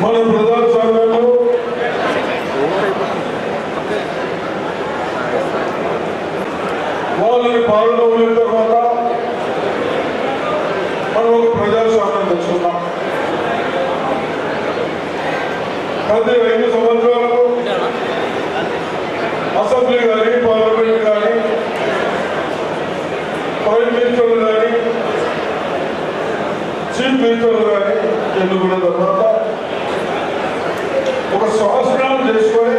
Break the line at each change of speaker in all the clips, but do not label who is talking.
మన ప్రజాస్వామ్యంలో వాళ్ళని పాలన ఉన్న తర్వాత మనం ఒక ప్రజాస్వామ్యం తెచ్చుకున్నాం ప్రతి ఐదు సంవత్సరాలకు అసెంబ్లీ కానీ పార్లమెంట్ కానీ ప్రైమ్ కానీ చీఫ్ మినిస్టర్ కానీ ఎన్నుకున్న తర్వాత ఒక శ్వాసనం చేసుకొని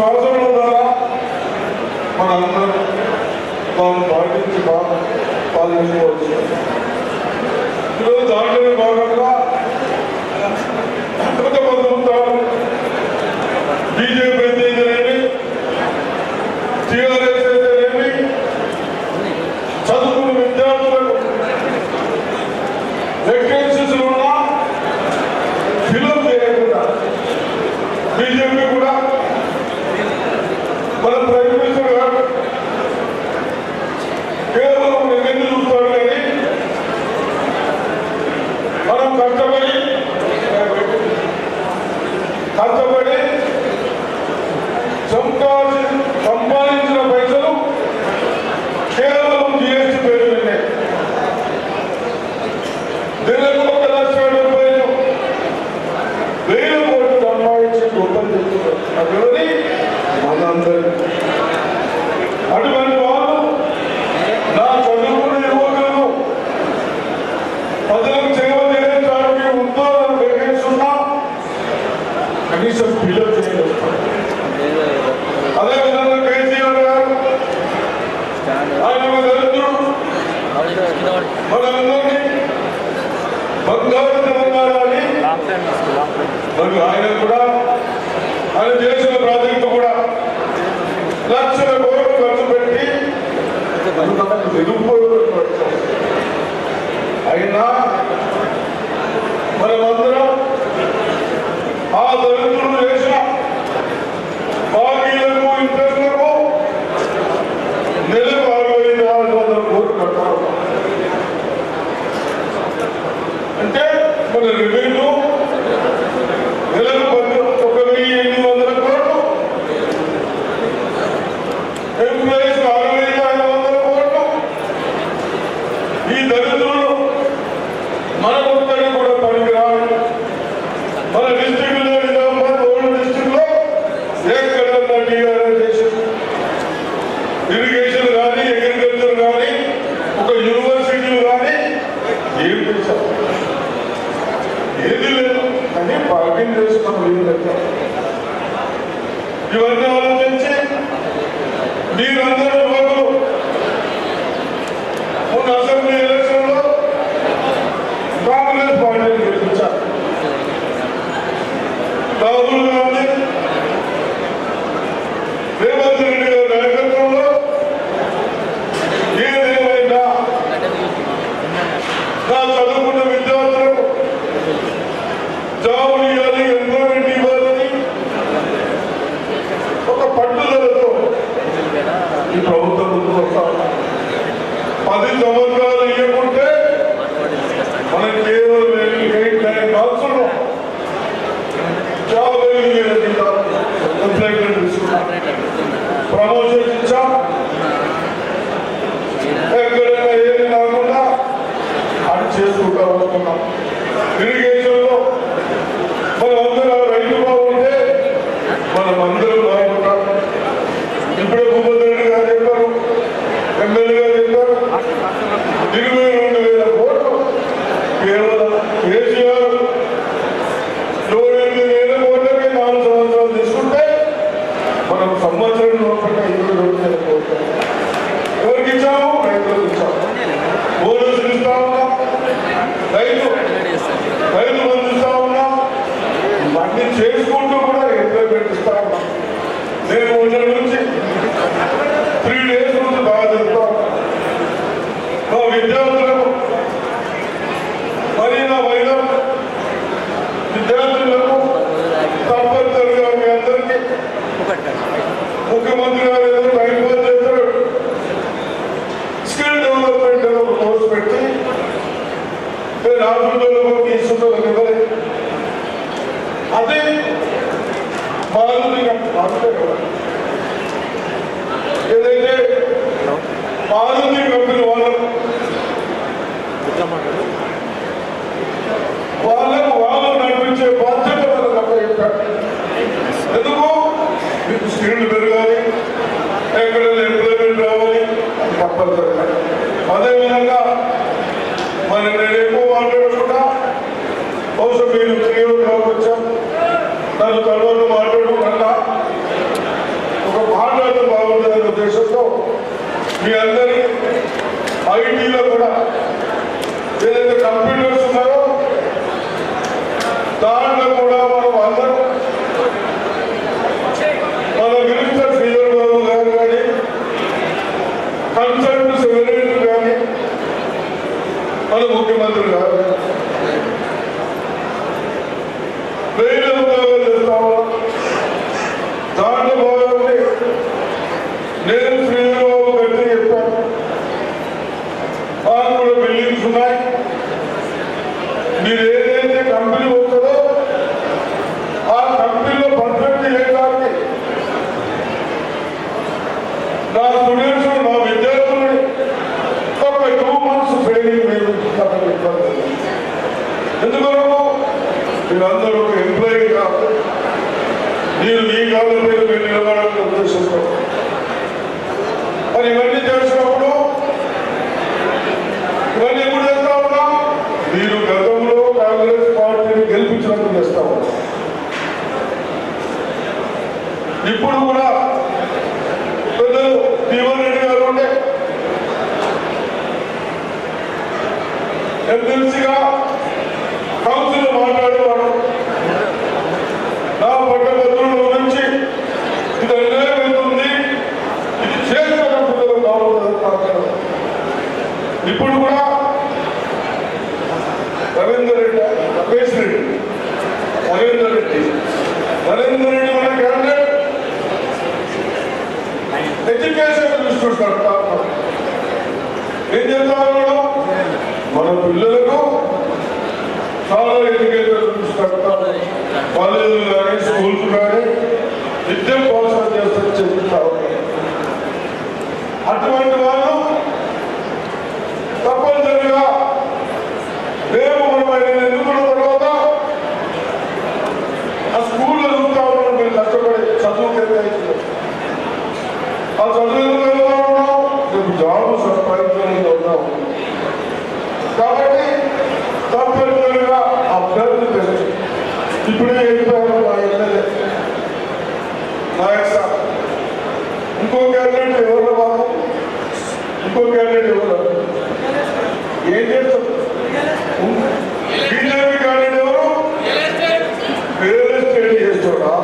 ఆ ఉన్నారా? ద్వారా మనందరం దాన్ని పాటించి బాగా పాలించుకోవచ్చు. ఈరోజు దాంట్లోనే భాగంగా కొంతమంది ఉంటారు. బీజేపీ అయితేనేమి టీఆర్ఎస్ అయితేనేమి చదువుకున్న విద్యార్థులకు వేకెన్సీస్ ఉన్నా ఫిలప్ చేయకుండా బీజేపీ కూడా మన ప్రైమ్ మినిస్టర్ గారు కేవలం రెవెన్యూ చూస్తాడు కానీ మనం కష్టపడి కష్టపడి సంపాది సంపాదించిన పైసలు కేవలం జిఎస్టీ పేరు విన్నాయి నెలకు ఒక లక్ష డెబ్బై వేల కోట్లు సంపాదించి గొప్పలు చెప్తున్నారు అటువంటి మనందరి అటువంటి వాళ్ళు నా చదువుకున్న యువకులను ప్రజలకు సేవ చేయడానికి ఉద్యోగాలు వేకేస్తున్నా కనీసం ఫిలప్ చేయలేదు అదేవిధంగా కేసీఆర్ గారు ఆయన ఒక దళితుడు మనందరినీ బంగారు తెలంగాణని మరి ఆయన కూడా ఆయన చేసిన ప్రాజెక్టు కూడా లక్షల కోట్లు ఖర్చు పెట్టి నిరుపయోగపడతాం. అయినా మనమందరం ఆ దళితులు చేసిన బాకీలకు ఇంట్రెస్ట్లకు నెలకు అరవై నాలుగు వందల కోట్లు కట్టాలి. అంటే మన రెవెన్యూ నెలకు పది ఒక వెయ్యి ఎనిమిది వందల కోట్లు ఎంప్లాయీస్ అరవై ఐదు వందల కోట్లు ఈ దళితులు మన ఒక్కడి కూడా పనికిరాదు మన డిస్టిక్లో నిజామాబాద్ ఓల్డ్ డిస్టిక్లో ఎక్కడన్నా టీఆర్ఎస్ చేసింది ఇరిగేషన్ కానీ అగ్రికల్చర్ కానీ ఒక యూనివర్సిటీలు కానీ ఏం చేశారు ఏది లేదు అని బార్గెన్ చేసుకున్న వీళ్ళు ఇవన్నీ ఆలోచించి మీరందరూ యువకులు మొన్న అసెంబ్లీ ఎలక్షన్లో కాంగ్రెస్ పార్టీని గెలిపించారు రాహుల్ గాంధీ రేవంత్ రెడ్డి గారి నాయకత్వంలో ఏదేమైనా నా చదువుకున్న విద్యార్థులకు జాబులు ఇవ్వాలి ఎంప్లాయ్మెంట్ ఇవ్వాలని ఒక పట్టుదలతో ఈ ప్రభుత్వం ముందుకు వస్తాం పది సంవత్సరాలు ఇవ్వకుండా నేను మొన్న నుంచి త్రీ డేస్ నుంచి బాగా చెప్తా మా విద్యార్థులకు మరి నా మహిళ విద్యార్థులకు తప్పనిసరిగా మీ అందరికీ ముఖ్యమంత్రి గారు స్కిల్ డెవలప్మెంట్ ఒక పెట్టి తీసుకుంటారు అదే ఏదైతే కంపెనీ వాళ్ళకు వాళ్ళు నడిపించే బాధ్యత వాళ్ళకి అప్పచెప్పారు ఎందుకు మీకు స్కిల్ పెరగాలి ఎక్కడ ఎంప్లాయ్మెంట్ రావాలి అది తప్పనిసరిగా అదేవిధంగా మరి నేను ఎక్కువ మాట్లాడకుండా బహుశా మీరు క్లియర్గా వచ్చాం నన్ను తర్వాత మాట్లాడకుండా ఒక మాట్లాడడం బాగుంటుందనే ఉద్దేశంతో మీ అందరి ఐటీలో కూడా ఏదైతే కంప్యూటర్స్ ఉన్నాయో దాంట్లో కూడా మనం అందరం మన మినిస్టర్ శ్రీధర్ బాబు గారు కానీ కన్సల్ట్ సెక్రటరీ కానీ మన ముఖ్యమంత్రి గారు వేల ఉద్యోగాలు ఇస్తాము దాంట్లో భాగంగా నేను శ్రీధర్ బాబు గారికి చెప్పాను మాకు కూడా బిల్డింగ్స్ ఉన్నాయి మీరు ఏదైతే కంపెనీ వస్తుందో ఆ కంపెనీలో పర్ఫెక్ట్ చేయడానికి నా స్టూడెంట్స్ ఇప్పుడు కూడా రవీందర్ రెడ్డి రమేష్ రెడ్డి నరేందర్ రెడ్డి. నరేందర్ రెడ్డి మన క్యాండిడేట్ ఎడ్యుకేషన్ చూసుకుంటారు ఏం చేస్తారు మన పిల్లలకు చాలా ఎడ్యుకేషన్ చూసుకుంటారు కాలేజీలు కానీ స్కూల్స్ కానీ విద్య ప్రోత్సాహం చేస్తారు చెప్తారు అటువంటి వాళ్ళు తప్పనిసరిగా రేపు మనం ఆయన ఎన్నుకున్న తర్వాత ఆ స్కూల్లో చదువుతా ఉన్నాం మీరు కష్టపడి చదువు కేటాయించారు ఆ చదువు ఎందుకు వెళ్తా ఉన్నాం రేపు జాబ్ సంపాదించాలని ఉన్నాం కాబట్టి తప్పనిసరిగా అభ్యర్థి బెస్ట్ ఇప్పుడే చెప్పారు మా ఎమ్మెల్యే నాయక్ సార్ ఇంకో క్యాండిడేట్ ఎవరు బాబు ఇంకో క్యాండిడేట్ ఎవరు? ఏం చేస్తారు బీజేపీ క్యాండిడేట్ ఎవరు? రియల్ ఎస్టేట్ చేస్తాడా?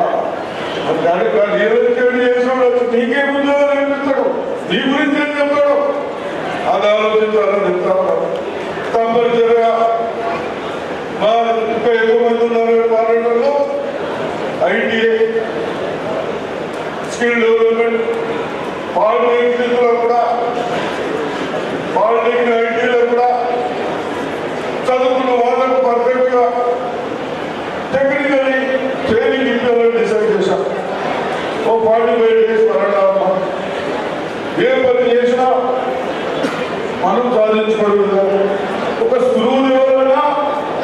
దానికి రియల్ ఎస్టేట్ చేస్తాడు నీకే ఉద్యోగాలు అనిపిస్తాడు? నీ గురించి ఏం చెప్తాడు? అది ఆలోచించాలని చెప్తా ఉన్నాను తప్పనిసరిగా మా ఇంకా ఎక్కువ మంది ఉన్నారు పార్లమెంట్లో ఐటీఐ స్కిల్ డెవలప్మెంట్ పాలిటెక్నిక్లో కూడా పాలిటెక్నిక్ ఐటీలో కూడా చదువుకున్న వాళ్ళకు పర్ఫెక్ట్గా టెక్నికలీ ట్రైనింగ్ ఇవ్వాలని డిసైడ్ చేశాం. ఓ ఫార్టీ ఫైవ్ డేస్ పరడాలమ్మా ఏ పని చేసినా మనం సాధించుకోవడం విధానం ఒక స్క్రూ ఎవరైనా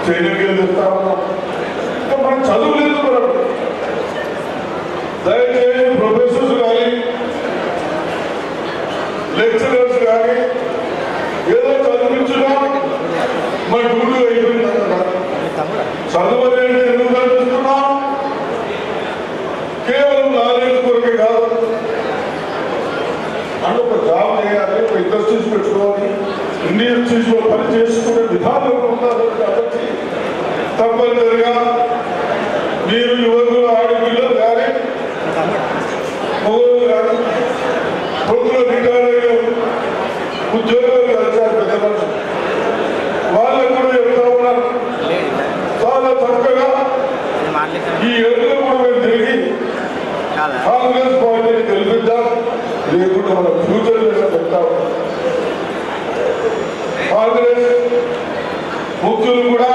ట్రైనింగ్ వెళ్ళిస్తా ఉన్నాం ఇంకా మనం చదువులేదు మనం దయచేసి ప్రొఫెసర్స్ కానీ లెక్చరర్స్ కానీ ఏదో చదివించడం మరి డ్యూటీ అయిపోయింది చదువు అనేది ఎందుకు చదివిస్తున్నాం కేవలం నాలెడ్జ్ కొరకే కాదు. అంటే ఒక జాబ్ చేయాలి ఒక ఇండస్ట్రీస్ పెట్టుకోవాలి ఇండస్ట్రీస్లో పని చేసుకునే విధానం ఉండాలి కాబట్టి తప్పనిసరిగా మీరు యువకులు ఆడపిల్లలు కానీ మగవాళ్ళు కానీ పొద్దున రిటైర్ అయ్యే ఉద్యోగం కలిసారు పెద్ద మనుషులు వాళ్ళకు కూడా చెప్తా ఉన్నారు చాలా చక్కగా ఈ ఎరువులు కూడా మేము తిరిగి కాంగ్రెస్ పార్టీని గెలిపిద్దాం లేకుంటే మన ఫ్యూచర్ మీద చెప్తాం కాంగ్రెస్ ముఖ్యులు కూడా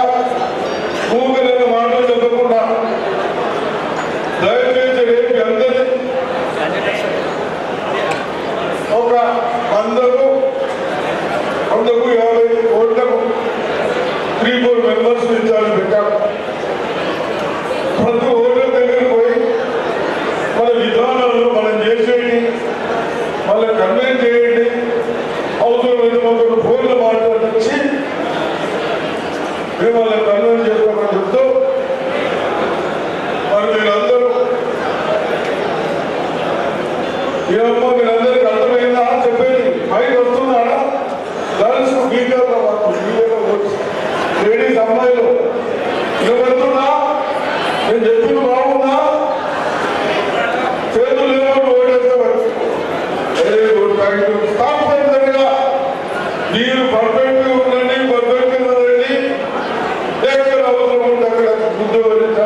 ఎక్కడ అవసరం ఉంటే అక్కడ ముందు